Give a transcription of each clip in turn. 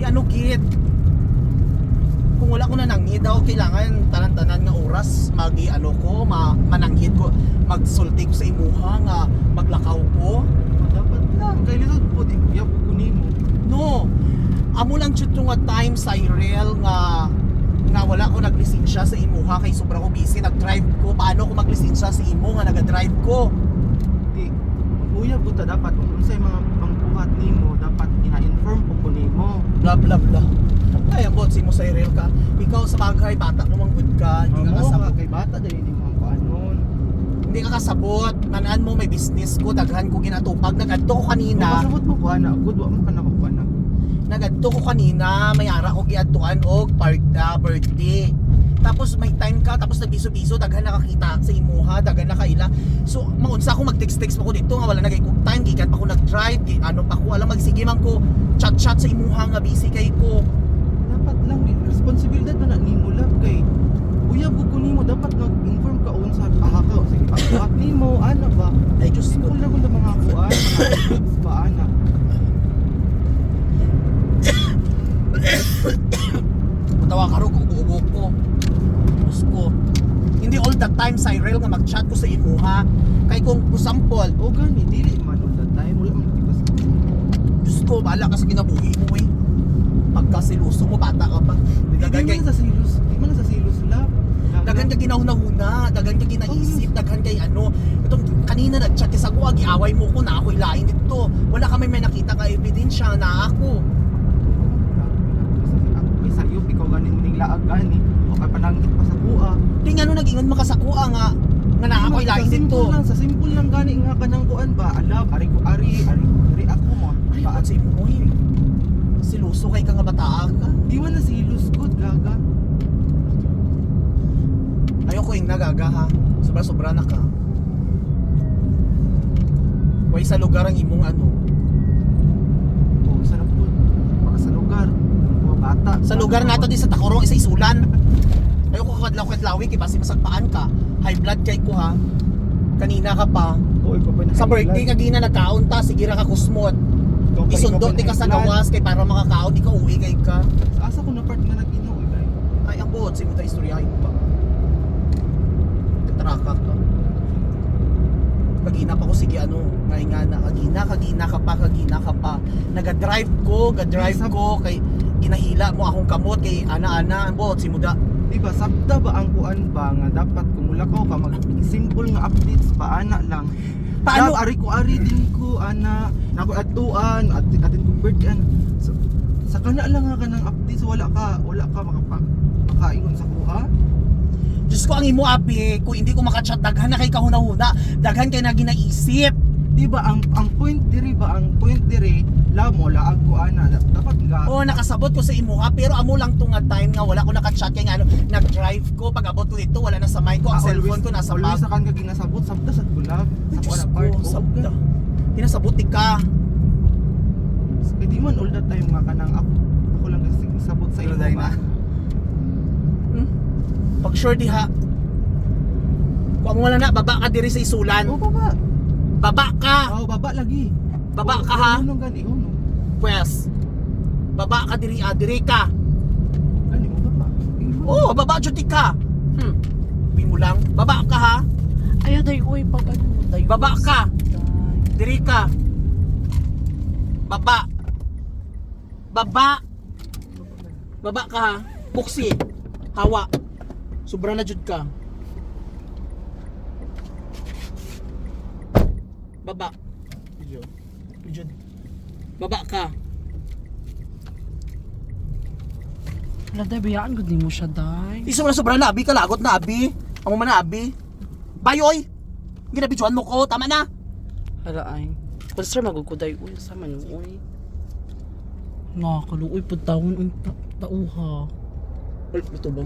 Di ano git. Kung wala ko na nanghid daw, kailangan tanan-tanan nga oras magi ano ko, ma mananghid ko, magsulti ko sa imuha nga maglakaw ko. Dapat lang. Kaya lisod po, di kuya po kunin mo. No. Amo lang jud nga time sa Irel nga nga wala ko naglisensya sa imuha kay sobra ko busy nag-drive ko paano ko maglisensya sa imo nga naga-drive ko Di, kuya po ta dapat kung unsay mga pangbuhat nimo dapat nimo. bla bla bla ay ang bot si mo sa Irel ka. Ikaw sa bagay bata namang good ka hindi ka kasabot. ka kay bata dahil hindi mo ang kuanon. hindi ka kasabot. Manaan mo may business ko daghan ko ginatupag. Nagadto ko kanina. Pasabot mo kuana, good wa mo ka na. Kuana. nagadto ko kanina may ara ko giadtuan og part birthday tapos may time ka tapos nagbiso-biso daghan nakakita sa imuha daghan nakaila. So maunsa ako mag-text-text pa ko dito nga wala nagay ko time gikan pa ko nag-drive gi, ano pa ko alam magsige man ko chat-chat sa imuha nga busy kay ko. Dapat lang di responsibilidad na nimo lab kay Kuya ko nimo dapat nag-inform ka unsa aha ka sige pagbuhat nimo ana ba? ay Diyos ko Simple na kung mga kuan, mga goods ba ana. matawa ka ro ubo ko Diyos ko hindi all the time sa Irel nga mag-chat ko sa imuha kay kung for example O gani dili man all the time wala man tigas. Diyos ko bahala ka sa kinabuhi mo eh pagkasiluso mo bata ka pa Dagan kay sa silos, di man sa silos lab. Dagan ka ginahuna-huna, dagan ka ginaisip, dagan kay ano. Itong kanina nag-chat ka sa kuwag, iaway mo ko na ako'y lain dito. Wala kami may nakita ka ebidensya na ako. Ako sa iyo ikaw ganin ning laag gani. O kay panangit pa sa kuha. Di nga no nag-ingon makasakua nga nga na ako'y lain Sa dito. simple lang, sa simple lang gani nga kanang kuan ba? Alab, ari ko ari, ari ko ari ako mo. Ay, Ba, ba't si mo eh. Siluso kay ka nga bataa ka. di man na silos good gaga. Ayoko yung nagaga ha. Sobra-sobra na ka. Way sa lugar ang imong ano. O sarap po. Baka sa lugar. Mga bata. Sa lugar nato di sa Tacorong, isa isulan. Kadlaw-kadlawi kay basi masagpaan ka. High blood kay ko ha. Kanina ka pa. O, ikaw pa na Sa birthday ka gina nagkaon ta, sige ra ka kusmot. Pa- Isundo pa di ka sa gawas kay para makakaon di ka uwi kay ka. Sa asa ko na part na nag-ino eh. Ay ang buot sige ta istoryahin ba. Katraka ka. Kagina pa ko sige ano, ngay nga na kagina kagina ka pa kagina ka pa. Naga-drive ko, ga-drive ko kay ginahila mo akong kamot kay ana-ana ang si muda. Diba, sabta ba ang kuan ba nga dapat kung mulakaw ka mag simple nga updates ba ana lang. Paano- ari ko ari din ko ana nako atuan at atin kong birthday ana. So, sa kana lang nga kanang updates wala ka wala ka makapa makaingon sa kuha. Diyos ko ang imo api, kung hindi ko makachat daghan na kay kahuna-huna, daghan kay na ginaisip. Diba ang ang point diri ba ang point diri mo laag ko ana dapat nga Oo, nakasabot ko sa imuha, pero amo lang to nga time nga wala ko nakachat kay nga ano, nag-drive ko, pag abot ko dito, wala na sa mic ko, ang Ah, cellphone ko nasa always bag. sa kan ka ginasabot sabta sa gulab sa ko, part ko. sabda. Tinasabot di ka. Kaya di man all the time nga kanang ako, ako lang kasi sabot sa ba. na. Hmm? Pag sure diha, kung wala na, baba ka diri sa isulan. Oh, baba. Baba ka! Oh, baba lagi. Baba Oh, ka ha? Unong gani, Pwes. Baba ka diri, ah, diri ka. Gani mo baba. Oo, oh, baba dyan di ka. Hmm. Mo lang, baba ka ha. Ay, day, uy, pag ano, day. Baba ka. Diri ka. Baba. Baba. Baba ka ha. Buksi. Hawa. Sobra na jud ka. Baba. Jud. Baba ka. Wala, day, bayaan ko mo siya, day. Iso na sobra na abi ka lagot na abi. Amo man na abi. Bayoy. Ginabidyoan mo ko, tama na. Hala, ay. Kung sir, maguguday, uy, sa man, uy. Nakakaluoy, pagtawon, ang ta tauha. Well, ito ba?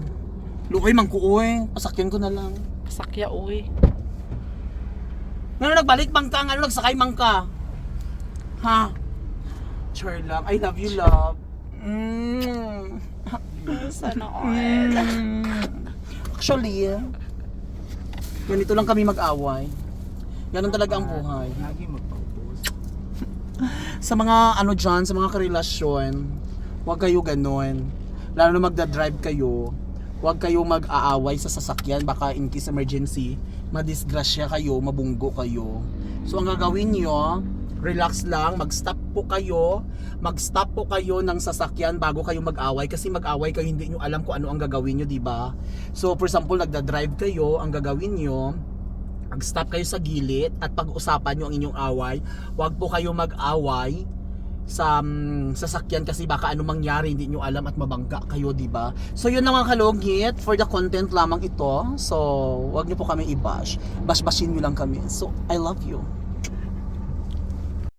Luoy man ko oy. Pasakyan ko na lang. Sakya, uy. Ngano nagbalik man ka, ngano nagsakay man ka? Ha? Sure lang. I love you, love. Mm. Sana Mm. Actually, ganito lang kami mag-away. Ganun talaga ang buhay. Lagi magpaubos. Sa mga ano dyan, sa mga karelasyon, Huwag kayo ganun. Lalo na magda-drive kayo, huwag kayo mag-aaway sa sasakyan. Baka in case emergency, madisgrasya kayo, mabunggo kayo. So ang gagawin nyo, relax lang, mag-stop po kayo, mag-stop po kayo ng sasakyan bago kayo mag-away kasi mag-away kayo hindi nyo alam kung ano ang gagawin nyo, di ba? So for example, nagda-drive kayo, ang gagawin nyo, mag-stop kayo sa gilid at pag-usapan nyo ang inyong away. Huwag po kayo mag-away sa mm, sasakyan kasi baka ano mangyari hindi nyo alam at mabangga kayo, di ba? So yun lang mga kalugit for the content lamang ito. So, wag nyo po kami i-bash. Bash-bashin nyo lang kami. So, I love you.